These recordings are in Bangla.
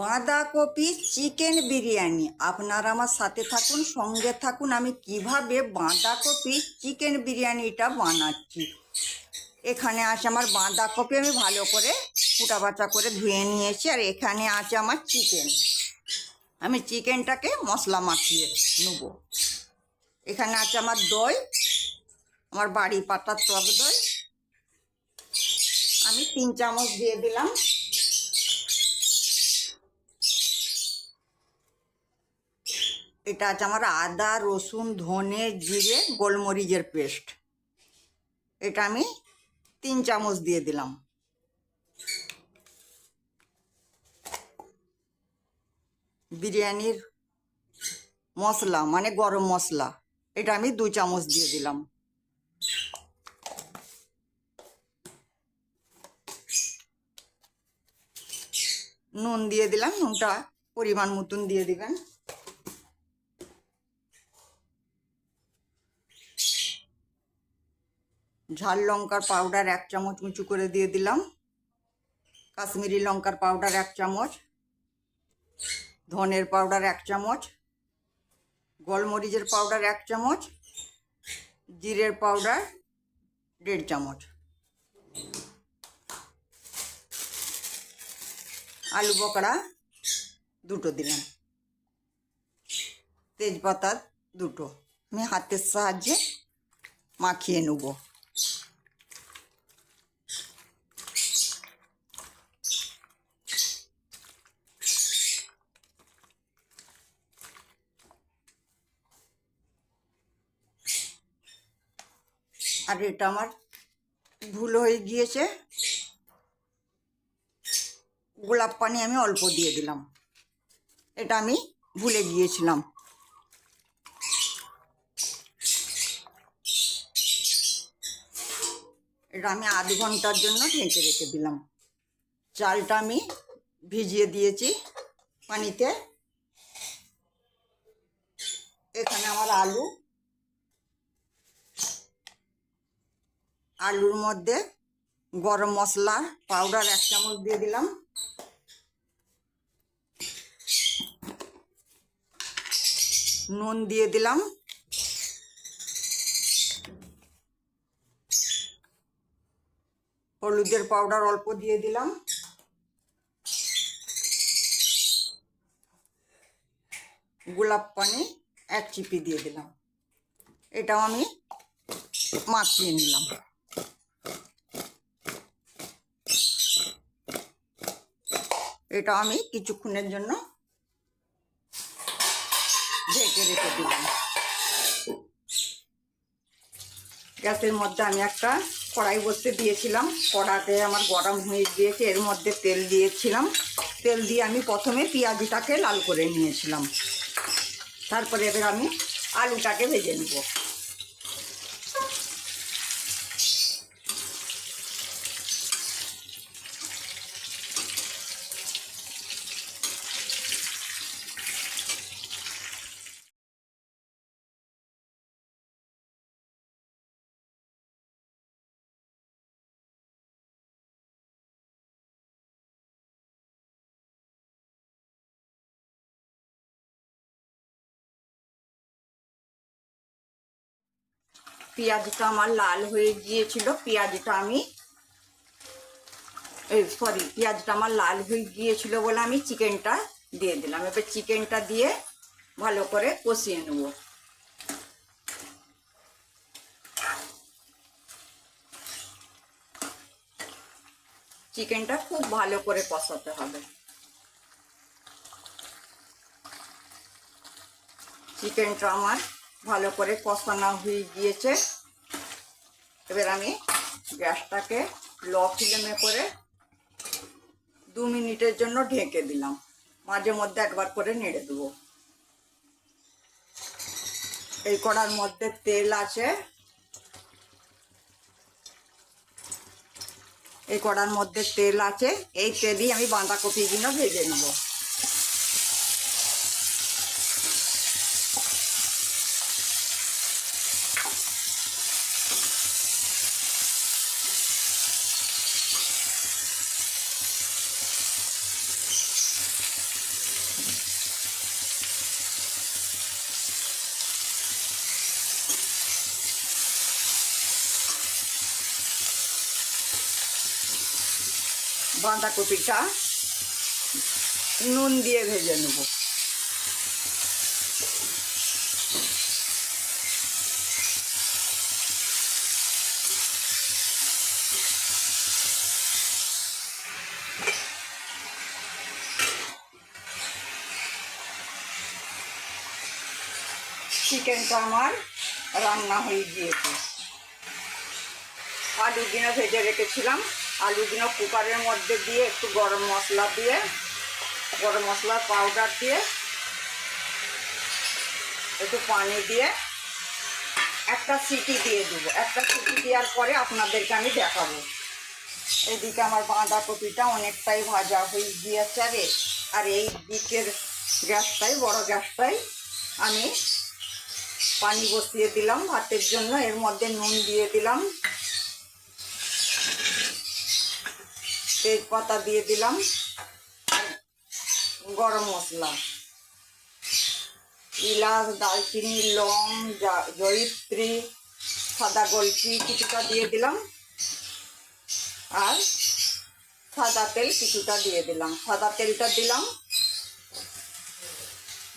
বাঁধাকপি চিকেন বিরিয়ানি। আপনারা আমার সাথে থাকুন, সঙ্গে থাকুন। আমি কীভাবে বাঁধাকপি চিকেন বিরিয়ানিটা বানাচ্ছি? এখানে আছে আমার বাঁধাকপি, আমি ভালো করে কুটা বাটা করে ধুয়ে নিয়েছি, আর এখানে আছে আমার চিকেন। আমি চিকেনটাকে মশলা মাখিয়ে নেব। এখানে আছে আমার দই, আমার বাড়ি পাতার টক দই। আমি তিন চামচ দিয়ে দিলাম। এটা আছে আমার আদা, রসুন, ধনে, জিরে, গোলমরিচের পেস্ট। এটা আমি তিন চামচ দিয়ে দিলাম। বিরিয়ানির মশলা মানে গরম মশলা, এটা আমি দু চামচ দিয়ে দিলাম। নুন দিয়ে দিলাম, নুনটা পরিমাণ মতন দিয়ে দিবেন। ঝাল লঙ্কার পাউডার এক চামচ উঁচু করে দিয়ে দিলাম। কাশ্মীরি লঙ্কার পাউডার এক চামচ। ধনের পাউডার এক চামচ। গোলমরিচের পাউডার এক চামচ। জিরের পাউডার দেড় চামচ। আলু বকড়া দুটো দিলাম। তেজপাতা দুটো। আমি হাতের সাহায্যে মাখিয়ে নেব। আর এটা আমার ভুল হয়ে গিয়েছে। গোলাপ পানি আমি অল্প দিয়ে দিলাম। এটা আমি ভুলে গিয়েছিলাম। এটা আমি আধ ঘণ্টার জন্য ঢেকে রেখে দিলাম। চালটা আমি ভিজিয়ে দিয়েছি পানিতে। এখানে আমার আলু আলুর মধ্যে গরম মশলা পাউডার এক চামচ দিয়ে দিলাম। নুন দিয়ে দিলাম। হলুদের পাউডার অল্প দিয়ে দিলাম। গোলাপ পানি এক চিপি দিয়ে দিলাম। এটাও আমি মাখিয়ে নিলাম। এটা আমি কিছুক্ষণের জন্য ঢেকে রেখে দিলাম। গ্যাসের মধ্যে আমি একটা কড়াই বসতে দিয়েছিলাম। কড়াতে আমার গরম হয়ে গিয়েছে, এর মধ্যে তেল দিয়েছিলাম। তেল দিয়ে আমি প্রথমে পেঁয়াজিটাকে লাল করে নিয়েছিলাম। তারপরে এবার আমি আলুটাকে ভেজে নেব। পেঁয়াজটা আমার লাল হয়ে গিয়েছিল, পেঁয়াজটা আমি, এই সরি পেঁয়াজটা আমার লাল হয়ে গিয়েছিল বলে আমি চিকেনটা দিয়ে দিলাম। এবার চিকেনটা দিয়ে ভালো করে কষিয়ে নেব। চিকেনটা খুব ভালো করে কষাতে হবে। চিকেনটা আমার ভালো করে কষানো হয়ে গিয়েছে। এবার আমি গ্যাসটাকে ল ফ্লেমে করে দু মিনিটের জন্য ঢেকে দিলাম। মাঝে মধ্যে একবার করে নেড়ে দেবো। এই কড়ার মধ্যে তেল আছে। এই কড়ার মধ্যে তেল আছে। এই তেলই আমি বাঁধাকপিগুলো ভেজে নেব। বাঁধাকপিটা নুন দিয়ে ভেজে নেব। চিকেনটা আমার রান্না হয়ে গিয়েছে। আলুগুলো ভেজে রেখেছিলাম। আলুগুলো কুকারের মধ্যে দিয়ে একটু গরম মশলা দিয়ে, গরম মশলার পাউডার দিয়ে, একটু পানি দিয়ে একটা সিটি দিয়ে দেবো। একটা সিটি দেওয়ার পরে আপনাদেরকে আমি দেখাবো। এদিকে আমার বাঁধাকপিটা অনেকটাই ভাজা হয়ে গিয়েছে আর আর এই দিকের গ্যাসটাই, বড় গ্যাসটাই আমি পানি বসিয়ে দিলাম ভাতের জন্য। এর মধ্যে নুন দিয়ে দিলাম। তেজপাতা দিয়ে দিলাম গরম মশলা। ইলাচ দালচিনি লং জয়িত্রী, সাদা গোলচি কিছুটা দিয়ে দিলাম। আর সাদা তেল কিছুটা দিয়ে দিলাম। সাদা তেলটা দিলাম।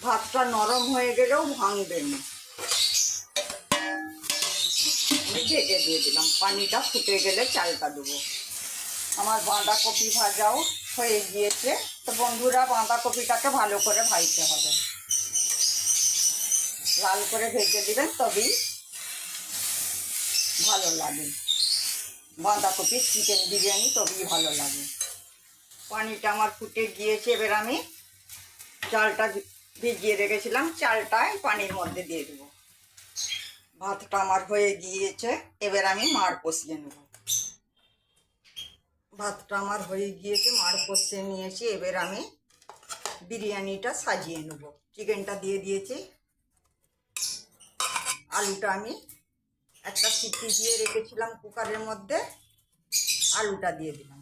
ভাতটা নরম হয়ে গেলেও ভাঙবে না। ঢেকে দিয়ে দিলাম। পানিটা ফুটে গেলে চালটা দেবো। আমার বাঁধাকপি ভাজাও হয়ে গিয়েছে। তো বন্ধুরা, বাঁধাকপিটাকে ভালো করে ভাজতে হবে। লাল করে ভেজে দিবেন, তবেই ভালো লাগে। বাঁধাকপির চিকেন বিরিয়ানি তবেই ভালো লাগে। পানিটা আমার ফুটে গিয়েছে, এবার আমি চালটা ভিজিয়ে রেখেছিলাম। চালটাই পানির মধ্যে দিয়ে দেবো। ভাতটা আমার হয়ে গিয়েছে, এবার আমি মার কষিয়ে নেব। ভাতটা আমার হয়ে গিয়েছে, মার কষিয়ে নিয়েছি, এবার আমি বিরিয়ানিটা সাজিয়ে নেব। চিকেনটা দিয়ে দিয়েছি। আলুটা আমি একটা সিটি দিয়ে রেখেছিলাম কুকারের মধ্যে, আলুটা দিয়ে দিলাম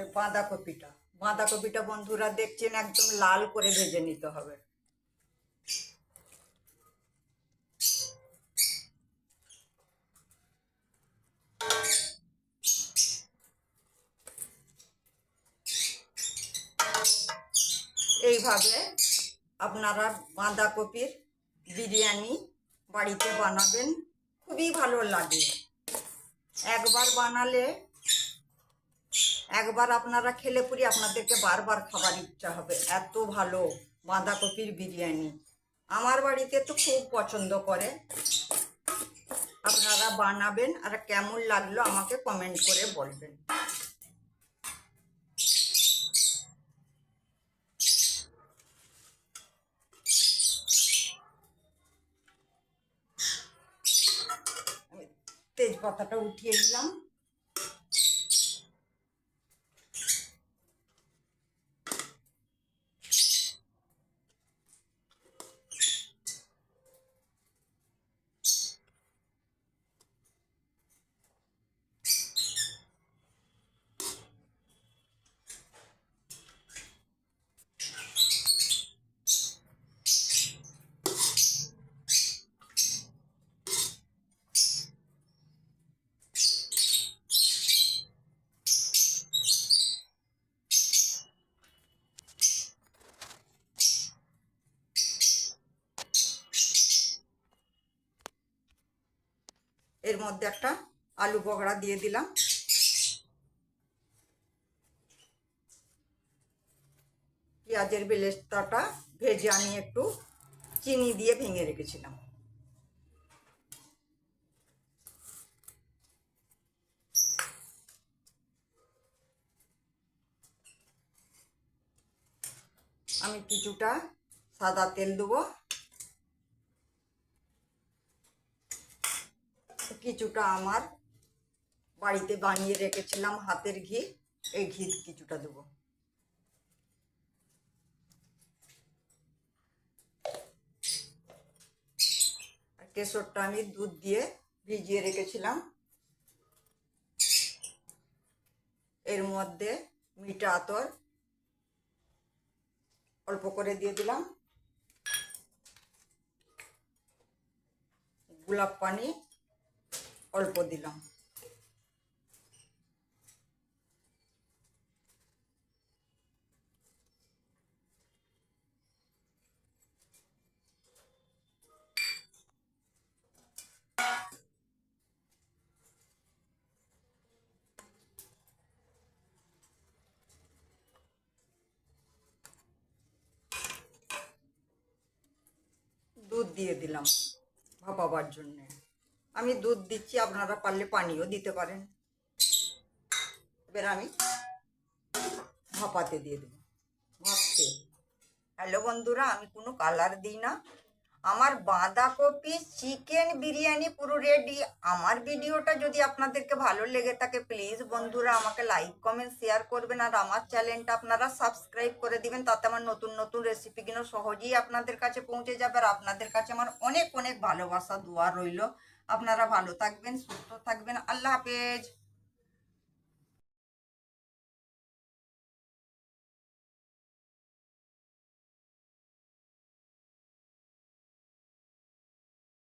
এর বাঁধাকপিটা। বাঁধাকপিটা বন্ধুরা দেখছেন একদম লাল করে ভেজে নিতে হবে। এইভাবে আপনারা বাঁধাকপির বিরিয়ানি বাড়িতে বানাবেন, খুবই ভালো লাগে। একবার বানালে একবার আপনারা খেলে পুরি, আপনাদেরকে বারবার খাবার ইচ্ছা হবে। এত ভালো বাঁধাকপির বিরিয়ানি। আমার বাড়িতে তো খুব পছন্দ করে। আপনারা বানাবেন আর কেমন লাগল আমাকে কমেন্ট করে বলবেন। তেজপাতাটা উঠিয়ে দিলাম এর মধ্যে একটা আলু বগড়া দিয়ে দিলাম। পেঁয়াজের বেলেস্তাটা ভেজে আমি একটু চিনি দিয়ে ভেঙে রেখেছিলাম। আমি কিছুটা সাদা তেল দেবো। কিছুটা আমার বাড়িতে বানিয়ে রেখেছিলাম, হাতের ঘি। এই ঘি কিছুটা দেবো। কেশরটা আমি দুধ দিয়ে ভিজিয়ে রেখেছিলাম। এর মধ্যে মিঠা আতর অল্প করে দিয়ে দিলাম। গোলাপ পানি অল্প দিলাম। দুধ দিয়ে দিলাম ভাপাবার জন্যে। আমি দুধ দিচ্ছি, আপনারা পারলে পানিও দিতে পারেন। এবার আমি ভাপাতে দিয়ে দেবো। ভাপতে। হ্যালো বন্ধুরা, আমি কোনো কালার দিই না। আমার বাঁধাকপি, চিকেন বিরিয়ানি পুরো রেডি আমার ভিডিওটা যদি আপনাদেরকে ভালো লেগে থাকে প্লিজ বন্ধুরা আমাকে লাইক কমেন্ট শেয়ার করবেন। আর আমার চ্যানেলটা আপনারা সাবস্ক্রাইব করে দিবেন, তাতে আমার নতুন নতুন রেসিপিগুলো সহজেই আপনাদের কাছে পৌঁছে যাবে। আর আপনাদের কাছে আমার অনেক অনেক ভালোবাসা, দোয়া রইল। আপনারা ভালো থাকবেন সুস্থ থাকবেন আল্লাহ হাফেজ